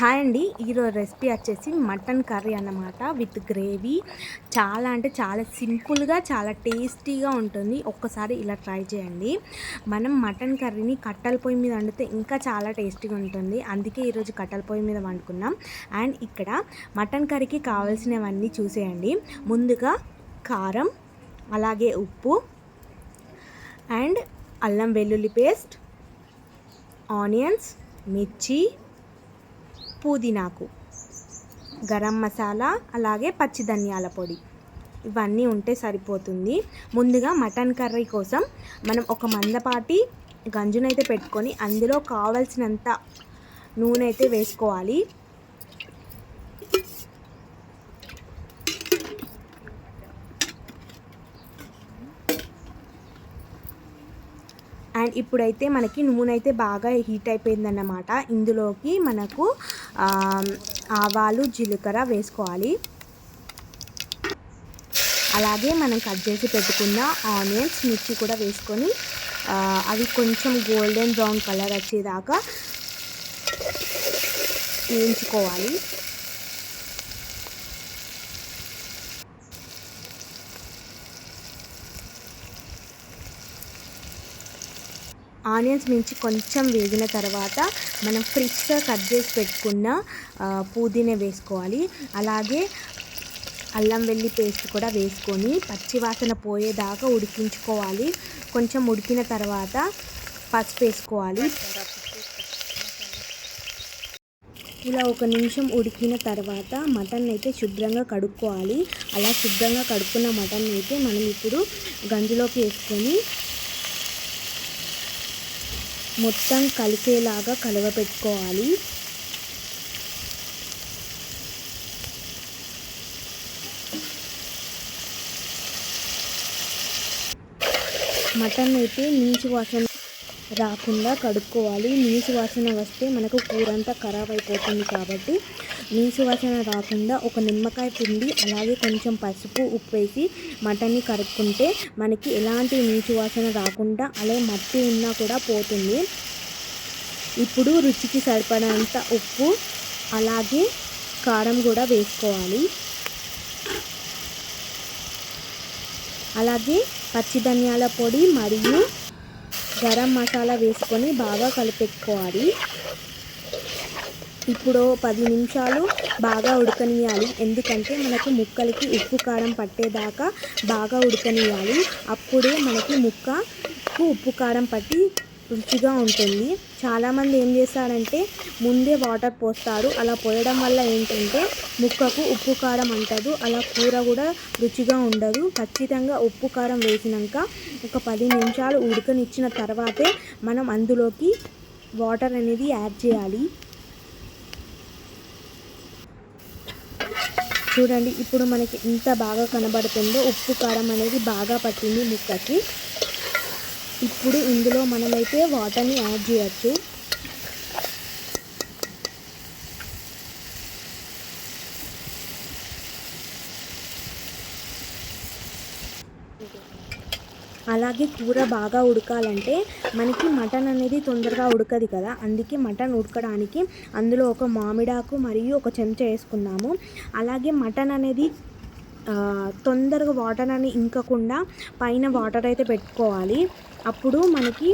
Hi అండి. ఈరోజు recipe వచ్చేసి మటన్ కర్రీ అన్నమాట విత్ గ్రేవీ. చాలా అంటే చాలా సింపుల్గా చాలా టేస్టీగా ఉంటుంది. ఒక్కసారి ఇలా ట్రై చేయండి. మనం మటన్ కర్రీని కట్టెల పొయ్యి మీద వండితే ఇంకా చాలా టేస్టీగా ఉంటుంది. అందుకే ఈరోజు కట్టెల పొయ్యి మీద వండుకున్నాం. అండ్ ఇక్కడ మటన్ కర్రీకి కావాల్సినవన్నీ చూసేయండి. ముందుగా కారం అలాగే ఉప్పు అండ్ అల్లం వెల్లుల్లి పేస్ట్ ఆనియన్స్ మిర్చి పుదీనాకు గరం మసాలా అలాగే పచ్చి ధనియాల పొడి. ఇవన్నీ ఉంటే సరిపోతుంది. ముందుగా మటన్ కర్రీ కోసం మనం ఒక మందపాటి గంజునైతే పెట్టుకొని అందులో కావలసినంత నూనె అయితే వేసుకోవాలి. అండ్ ఇప్పుడైతే మనకి నూనె అయితే బాగా హీట్ అయిపోయిందన్నమాట. ఇందులోకి మనకు ఆవాలు జీలకర్ర వేసుకోవాలి. అలాగే మనం కట్ చేసి పెట్టుకున్న ఆనియన్స్ మిర్చి కూడా వేసుకొని అవి కొంచెం గోల్డెన్ బ్రౌన్ కలర్ వచ్చేదాకా వేయించుకోవాలి. ఆనియన్స్ మించి కొంచెం వేగిన తర్వాత మనం ఫ్రెష్గా కట్ చేసి పెట్టుకున్న పుదీనా వేసుకోవాలి. అలాగే అల్లం వెల్లి పేస్ట్ కూడా వేసుకొని పచ్చివాసన పోయేదాకా ఉడికించుకోవాలి. కొంచెం ఉడికిన తర్వాత పసుపు వేసుకోవాలి. ఇలా ఒక నిమిషం ఉడికిన తర్వాత మటన్ అయితే శుభ్రంగా కడుక్కోవాలి. అలా శుభ్రంగా కడుక్కున్న మటన్ అయితే మనం ఇప్పుడు గంజులోకి వేసుకొని మొత్తం కలిసేలాగా కలవపెట్టుకోవాలి. మటన్ అయితే నీచు వాసన రాకుండా కడుక్కోవాలి. నీచు వాసన వస్తే మనకు కూర అంతా ఖరాబ్ అయిపోతుంది కాబట్టి నీసు వాసన రాకుండా ఒక నిమ్మకాయ పిండి అలాగే కొంచెం పసుపు ఉప్పు వేసి మటన్ని కరుక్కుంటే మనకి ఎలాంటి నీచు వాసన రాకుండా అలాగే మట్టి ఉన్నా కూడా పోతుంది. ఇప్పుడు రుచికి సరిపడంత ఉప్పు అలాగే కారం కూడా వేసుకోవాలి. అలాగే పచ్చి ధనియాల పొడి మరియు గరం మసాలా వేసుకొని బాగా కలిపెట్టుకోవాలి. ఇప్పుడు పది నిమిషాలు బాగా ఉడకనియాలి. ఎందుకంటే మనకు ముక్కలకి ఉప్పు కారం పట్టేదాకా బాగా ఉడకనియాలి. అప్పుడే మనకి ముక్కకు ఉప్పు కారం పట్టి రుచిగా ఉంటుంది. చాలామంది ఏం చేస్తారంటే ముందే వాటర్ పోస్తారు. అలా పోయడం వల్ల ఏంటంటే ముక్కకు ఉప్పు కారం అంటదు. అలా కూర కూడా రుచిగా ఉండదు. ఖచ్చితంగా ఉప్పు కారం వేసినాక ఒక పది నిమిషాలు ఉడకనిచ్చిన తర్వాతే మనం అందులోకి వాటర్ అనేది యాడ్ చేయాలి. చూడండి ఇప్పుడు మనకి ఎంత బాగా కనబడుతుందో ఉప్పు కారం అనేది బాగా పట్టింది ముక్కకి. ఇప్పుడు ఇందులో మనమైతే వాటర్ని యాడ్ చేయొచ్చు. అలాగే కూర బాగా ఉడకాలంటే మనకి మటన్ అనేది తొందరగా ఉడకదు కదా. అందుకే మటన్ ఉడకడానికి అందులో ఒక మామిడాకు మరియు ఒక చెంచా వేసుకున్నాము అలాగే మటన్ అనేది తొందరగా వాటర్ అని ఇంకకుండా పైన వాటర్ అయితే పెట్టుకోవాలి. అప్పుడు మనకి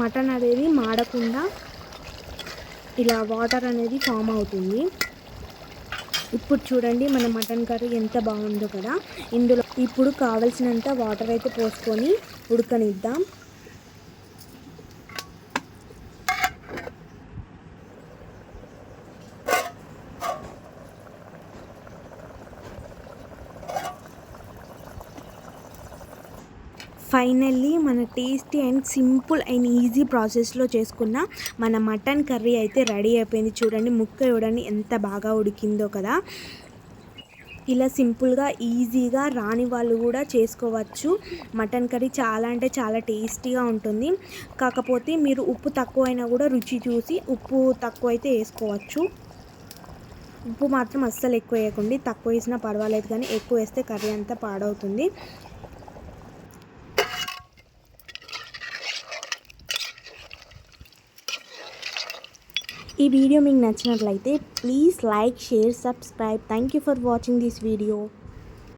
మటన్ అనేది మాడకుండా ఇలా వాటర్ అనేది ఫామ్ అవుతుంది. ఇప్పుడు చూడండి మన మటన్ కర్రీ ఎంత బాగుందో కదా. ఇందులో ఇప్పుడు కావలసినంత వాటర్ అయితే పోసుకొని ఉడకనిద్దాం. ఫైనల్లీ మన tasty and simple and easy ప్రాసెస్లో చేసుకున్న మన మటన్ కర్రీ అయితే రెడీ అయిపోయింది. చూడండి ముక్క చూడండి ఎంత బాగా ఉడికిందో కదా. ఇలా సింపుల్గా ఈజీగా రాని వాళ్ళు కూడా చేసుకోవచ్చు. మటన్ కర్రీ చాలా అంటే చాలా టేస్టీగా ఉంటుంది. కాకపోతే మీరు ఉప్పు తక్కువైనా కూడా రుచి చూసి ఉప్పు తక్కువ అయితే వేసుకోవచ్చు. ఉప్పు మాత్రం అస్సలు ఎక్కువ వేయకండి. తక్కువ వేసినా పర్వాలేదు కానీ ఎక్కువ వేస్తే కర్రీ అంతా పాడవుతుంది. ఈ వీడియో మీకు నచ్చినట్లయితే please like share subscribe. Thank you for watching this video